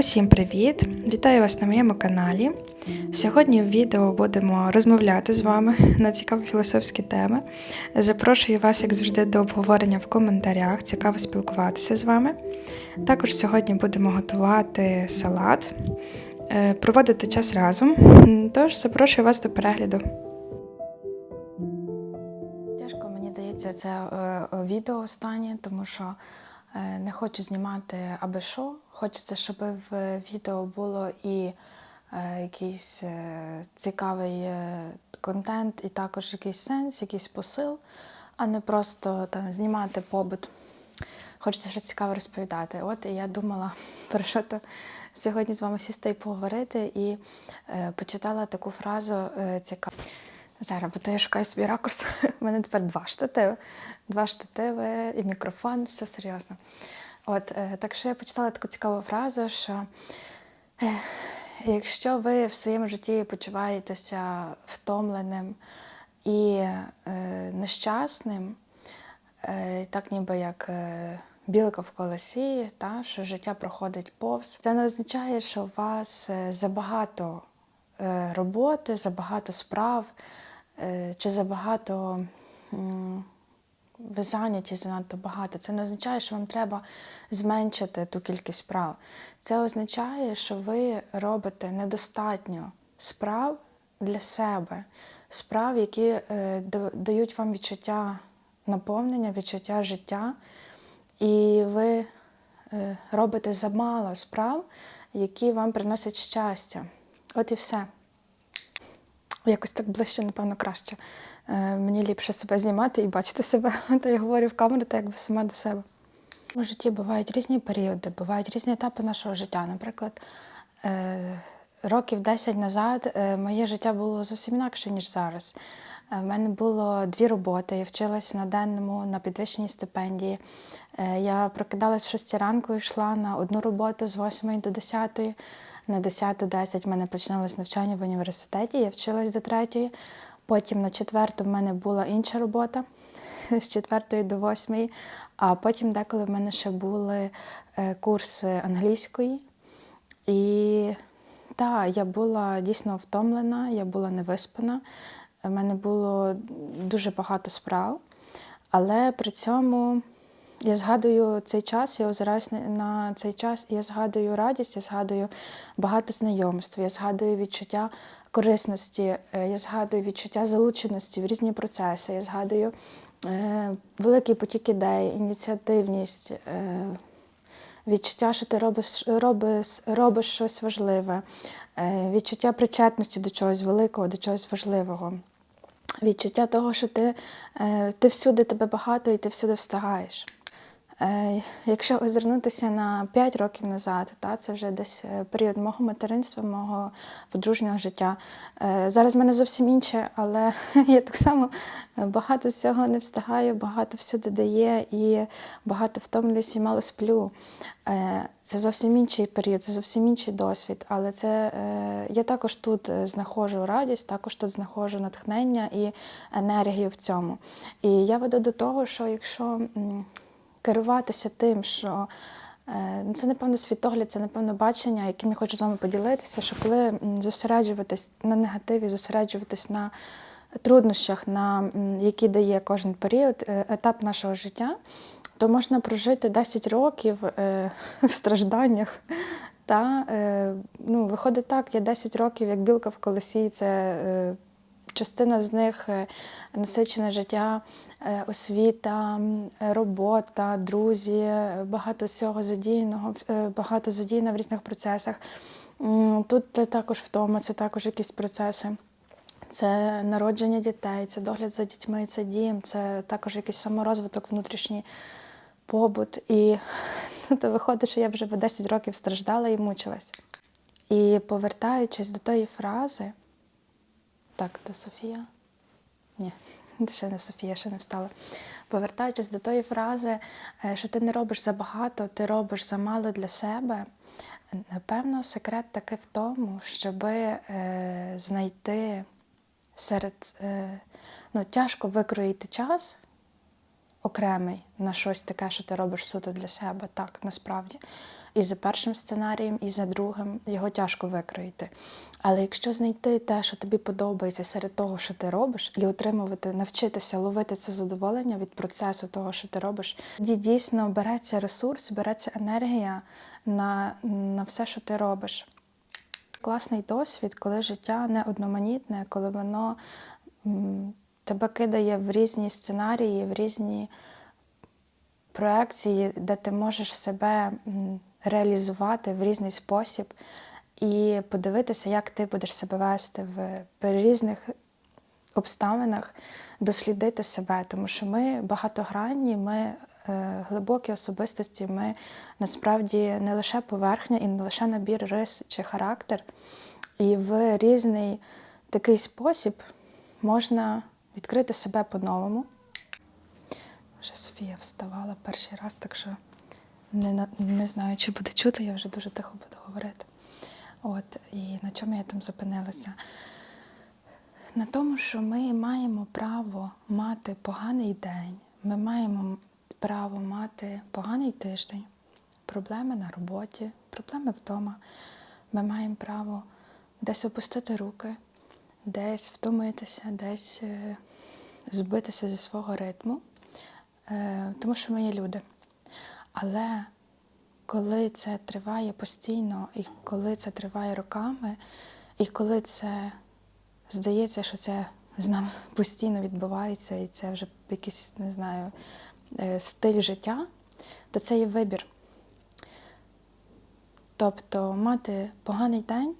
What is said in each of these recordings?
Усім привіт! Вітаю вас на моєму каналі. Сьогодні в відео будемо розмовляти з вами на цікаві філософські теми. Запрошую вас, як завжди, до обговорення в коментарях. Цікаво спілкуватися з вами. Також сьогодні будемо готувати салат, е, проводити час разом. Тож запрошую вас до перегляду. Тяжко мені дається це е, відео останнє, тому що не хочу знімати аби що. Хочеться, щоб в відео було і е, якийсь е, цікавий е, контент, і також якийсь сенс, якийсь посил, а не просто там знімати побут. Хочеться щось цікаве розповідати. От і я думала про що то сьогодні з вами сісти і поговорити, і е, почитала таку фразу е, цікаву. Зараз, бо то я шукаю собі ракурс. У мене тепер два штативи. Два штативи і мікрофон, все серйозно. От, е, так що я почитала таку цікаву фразу, що е, якщо ви в своєму житті почуваєтеся втомленим і е, нещасним, так ніби як білка в колесі, та, що життя проходить повз, це не означає, що у вас забагато роботи, забагато справ чи забагато. ви зайняті занадто багато. Це не означає, що вам треба зменшити ту кількість справ. Це означає, що ви робите недостатньо справ для себе, справ, які е, дають вам відчуття наповнення, відчуття життя, і ви е, робите замало справ, які вам приносять щастя. От і все. Якось так ближче, напевно, краще. Е, мені ліпше себе знімати і бачити себе. То я говорю в камеру, так якби сама до себе. У житті бувають різні періоди, бувають різні етапи нашого життя. Наприклад, е, років 10 назад е, моє життя було зовсім інакше, ніж зараз. В мене було дві роботи. Я вчилась на денному, на підвищеній стипендії. Я прокидалась в 6 ранку і йшла на одну роботу з 8 до 10. На 10-10 в мене починалось навчання в університеті, я вчилась до 3. Потім на четверту в мене була інша робота з 4 до 8. А потім деколи в мене ще були е, курси англійської. І так, я була дійсно втомлена, я була невиспана. У мене було дуже багато справ, але при цьому я згадую цей час, я озираюсь на- цей час, я згадую радість, я згадую багато знайомств, я згадую відчуття корисності, е, я згадую відчуття залученості в різні процеси, я згадую е, великий потік ідей, ініціативність. Е, відчуття, що ти робиш, робиш, робиш щось важливе, е, відчуття причетності до чогось великого, до чогось важливого, відчуття того, що ти, е, ти всюди тебе багато і ти всюди встигаєш. Е, Якщо озирнутися на 5 років назад, та, це вже десь е, період мого материнства, мого подружнього життя. Е, Зараз в мене зовсім інше, але я так само багато всього не встигаю, багато всюди дає і багато втомлююсь і мало сплю. Це зовсім інший період, це зовсім інший досвід. Але це я також тут знаходжу радість, також тут знаходжу натхнення і енергію в цьому. І я веду до того, що якщо керуватися тим, що е, ну, це, напевно, світогляд, це, напевно, бачення, яким я хочу з вами поділитися, що коли зосереджуватись на негативі, зосереджуватись на труднощах, на які дає кожен період, е, етап нашого життя, то можна прожити 10 років е, в стражданнях. Та, ну, виходить так, я 10 років, як білка в колесі, це частина з них е, насичене життя, е, освіта, робота, друзі, е, багато всього задіяного, е, багато задіяно в різних процесах. Тут також втома, це також якісь процеси. Це народження дітей, це догляд за дітьми, це дім, це також якийсь саморозвиток, внутрішній побут. І тут виходить, що я вже 10 років страждала і мучилась. І повертаючись до тої фрази, так, то Софія? Ні, ще не Софія, ще не встала. Повертаючись до тої фрази, е, що ти не робиш забагато, ти робиш замало для себе. Напевно, секрет таки в тому, щоб е, знайти серед. Е, ну, тяжко викроїти час окремий на щось таке, що ти робиш суто для себе, так насправді. І за першим сценарієм, і за другим його тяжко викроїти. Але якщо знайти те, що тобі подобається серед того, що ти робиш, і отримувати, навчитися ловити це задоволення від процесу того, що ти робиш, тоді дійсно береться ресурс, береться енергія на, на все, що ти робиш. Класний досвід, коли життя не одноманітне, коли воно тебе кидає в різні сценарії, в різні проекції, де ти можеш себе реалізувати в різний спосіб і подивитися, як ти будеш себе вести в різних обставинах, дослідити себе, тому що ми багатогранні, ми е, глибокі особистості, ми насправді не лише поверхня і не лише набір рис чи характер. І в різний такий спосіб можна відкрити себе по-новому. Вже Софія вставала перший раз, так що не, не знаю, чи буде чути, я вже дуже тихо буду говорити. От, і на чому я там зупинилася? На тому, що ми маємо право мати поганий день, ми маємо право мати поганий тиждень, проблеми на роботі, проблеми вдома. Ми маємо право десь опустити руки, десь втомитися, десь е, збитися зі свого ритму, е, тому що ми є люди. Але коли це триває постійно, і коли це триває роками, і коли це здається, що це з нами постійно відбувається, і це вже якийсь, не знаю, е, стиль життя, то це є вибір. Тобто мати поганий день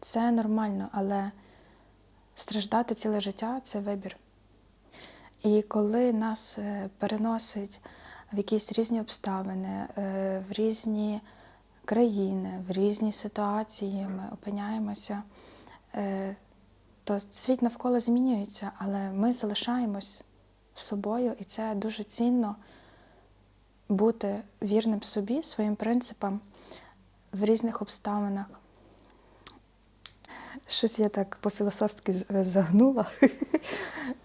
це нормально, але страждати ціле життя це вибір. І коли нас е, переносить в якісь різні обставини, е, в різні країни, в різні ситуації, ми опиняємося, е, то світ навколо змінюється, але ми залишаємось собою, і це дуже цінно бути вірним собі, своїм принципам в різних обставинах. Щось я так по-філософськи з- загнула.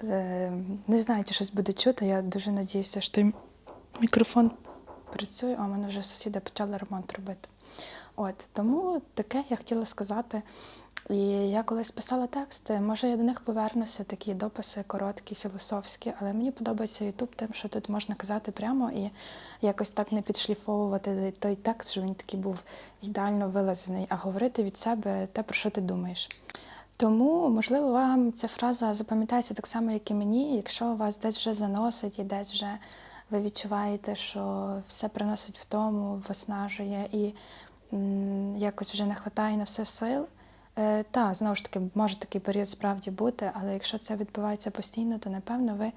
Е, Не знаю, чи щось буде чути. Я дуже надіюся, що мікрофон працює, а в мене вже сусіди почали ремонт робити. От тому таке я хотіла сказати. І я колись писала тексти, може я до них повернуся, такі дописи короткі, філософські, але мені подобається Ютуб тим, що тут можна казати прямо і якось так не підшліфовувати той текст, що він такий був ідеально вилазений, а говорити від себе те, про що ти думаєш. Тому, можливо, вам ця фраза запам'ятається так само, як і мені, якщо вас десь вже заносить і десь вже ви відчуваєте, що все приносить втому, виснажує і м, якось вже не вистачає на все сил. Е, та, знову ж таки, може такий період справді бути, але якщо це відбувається постійно, то напевно ви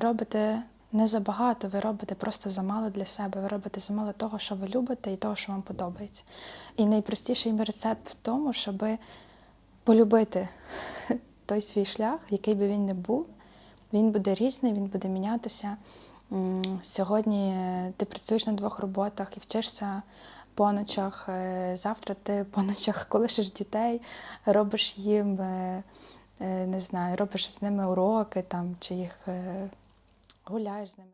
робите не забагато, ви робите просто замало для себе, ви робите замало того, що ви любите, і того, що вам подобається. І найпростіший рецепт в тому, щоби полюбити той свій шлях, який би він не був. Він буде різний, він буде мінятися. Сьогодні е, ти працюєш на двох роботах і вчишся по ночах. е, Завтра ти по ночах колишеш дітей, робиш їм, е, е, не знаю, робиш з ними уроки там, чи їх гуляєш з ними.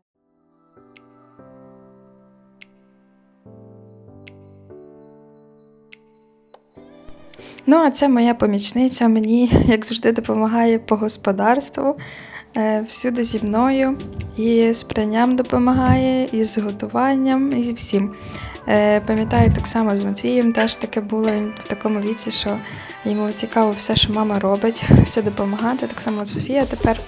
Ну, а це моя помічниця мені, як завжди, допомагає по господарству. Всюди зі мною. І з пранням допомагає, і з готуванням, і зі всім. Е, Пам'ятаю, так само з Матвієм теж таке було в такому віці, що йому цікаво все, що мама робить, все допомагати. Так само Софія тепер.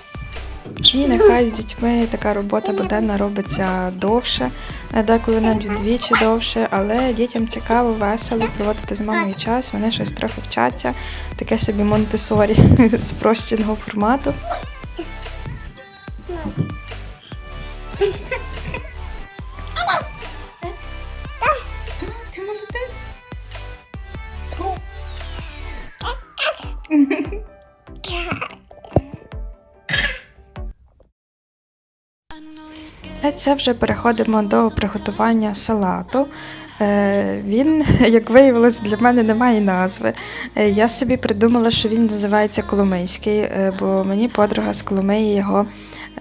І нехай з дітьми така робота буденна робиться довше, е, деколи навіть вдвічі довше, але дітям цікаво, весело проводити з мамою час. Вони щось трохи вчаться, таке собі монтесорі спрощеного формату. Це вже переходимо до приготування салату. Е, Він, як виявилось, для мене не має назви. Е, Я собі придумала, що він називається Коломийський, е, бо мені подруга з Коломиї його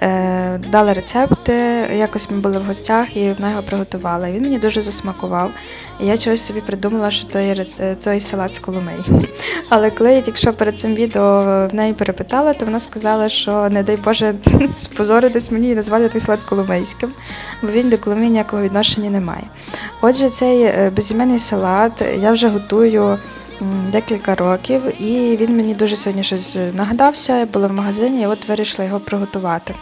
е, дала рецепти. Якось ми були в гостях і вона його приготувала. Він мені дуже засмакував. Я чогось собі придумала, що той, той салат з Коломиї. Але коли я тільки перед цим відео в неї перепитала, то вона сказала, що не дай Боже спозоритись мені і назвати той салат Коломийським, бо він до Коломиї ніякого відношення не має. Отже, цей е, безіменний салат я вже готую декілька років, і він мені дуже сьогодні щось нагадався. Я була в магазині і от вирішила його приготувати.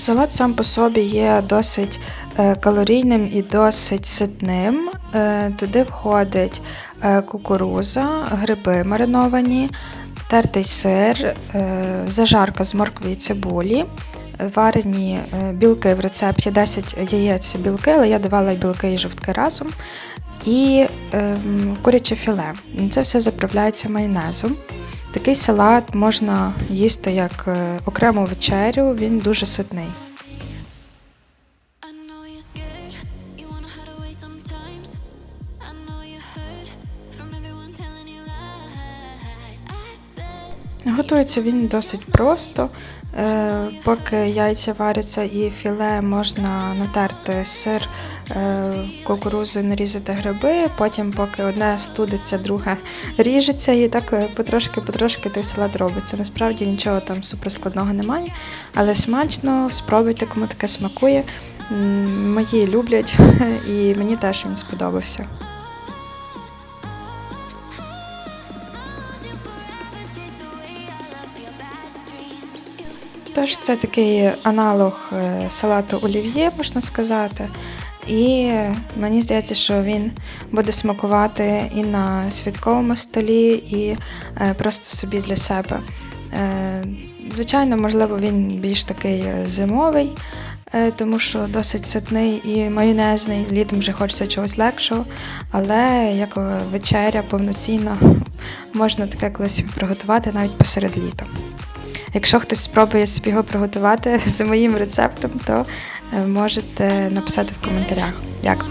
Салат сам по собі є досить е, калорійним і досить ситним. Е, Туди входить е, кукуруза, гриби мариновані, тертий сир, зажарка з моркви і цибулі, варені білки в рецепті 10 яєць білки, але я давала білки і жовтки разом. І ем, куряче філе. Це все заправляється майонезом. Такий салат можна їсти як е, окрему вечерю, він дуже ситний. Готується він досить просто. Е, Поки яйця варяться і філе можна натерти сир, е, кукурузу, нарізати гриби. Потім, поки одне студиться, друге ріжеться, і так е, потрошки-потрошки той салат робиться. Насправді нічого там суперскладного немає, але смачно, спробуйте, кому таке смакує. Мої люблять, і мені теж він сподобався. Тож це такий аналог е, салату олів'є, можна сказати. І мені здається, що він буде смакувати і на святковому столі, і е, просто собі для себе. Е, Звичайно, можливо, він більш такий зимовий, тому що досить ситний і майонезний. Літом вже хочеться чогось легшого, але як вечеря повноцінна, можна таке колись приготувати навіть посеред літа. Якщо хтось спробує собі його приготувати за моїм рецептом, то е, можете написати в коментарях, як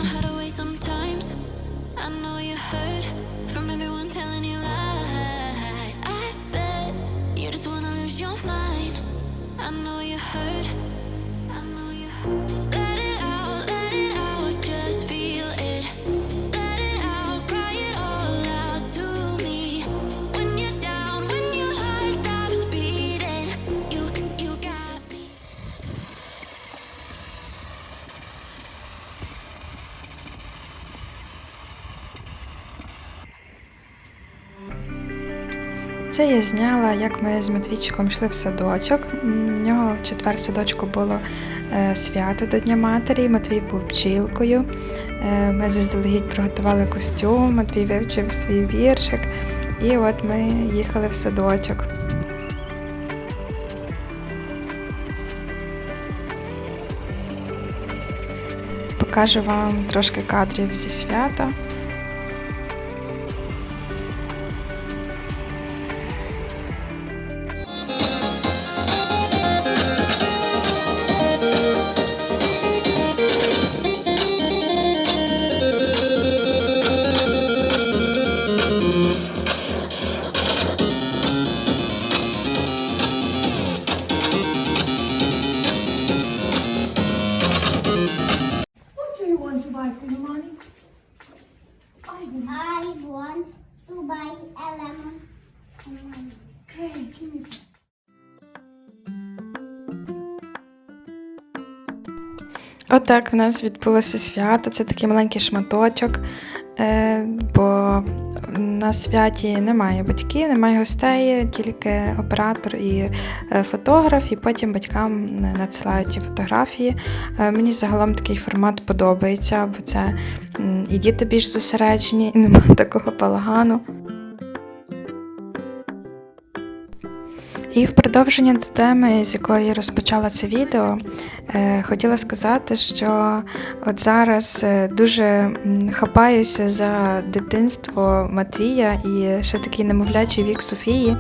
Це я зняла, як ми з Матвійчиком йшли в садочок. В нього в четвер садочку було е, свято до Дня матері. Матвій був бджілкою. Е, Ми заздалегідь приготували костюм, Матвій вивчив свій віршик. І от ми їхали в садочок. Покажу вам трошки кадрів зі свята. Отак в нас відбулося свято. Це такий маленький шматочок, е, бо на святі немає батьків, немає гостей, тільки оператор і е, фотограф, і потім батькам надсилають ті фотографії. Е, Мені загалом такий формат подобається, бо це і діти більш зосереджені, і немає такого балагану. І в продовження до теми, з якої розпочала це відео, е, хотіла сказати, що от зараз е, дуже хапаюся за дитинство Матвія і ще такий немовлячий вік Софії,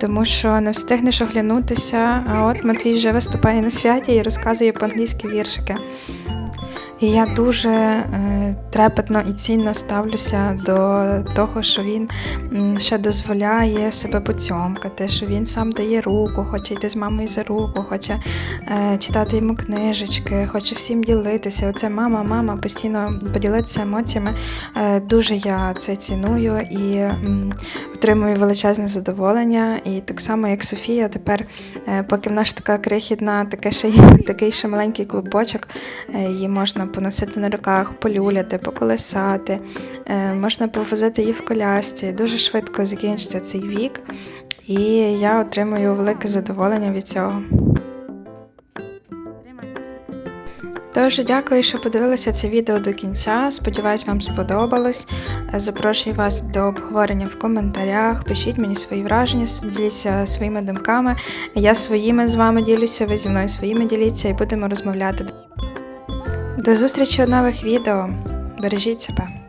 тому що не встигнеш оглянутися. А от Матвій вже виступає на святі і розказує по-англійськи віршики. І я дуже е, трепетно і цінно ставлюся до того, що він ще дозволяє себе поцьомкати, що він сам дає руку, хоче йти з мамою за руку, хоче е, читати йому книжечки, хоче всім ділитися. Оце мама, мама, постійно поділитися емоціями. Е, дуже я це ціную і отримую величезне задоволення. І так само, як Софія, тепер, е, поки в нас така крихітна, таке ще такий ще маленький клубочок, е, її можна поносити на руках, полюляти, поколесати, е, можна повозити її в колясці. Дуже швидко закінчиться цей вік, і я отримую велике задоволення від цього. Дуже дякую, що подивилися це відео до кінця. Сподіваюсь, вам сподобалось. Запрошую вас до обговорення в коментарях. Пишіть мені свої враження, діліться своїми думками. Я своїми з вами ділюся, ви зі мною своїми діліться і будемо розмовляти. До зустрічі у нових відео. Бережіть себе.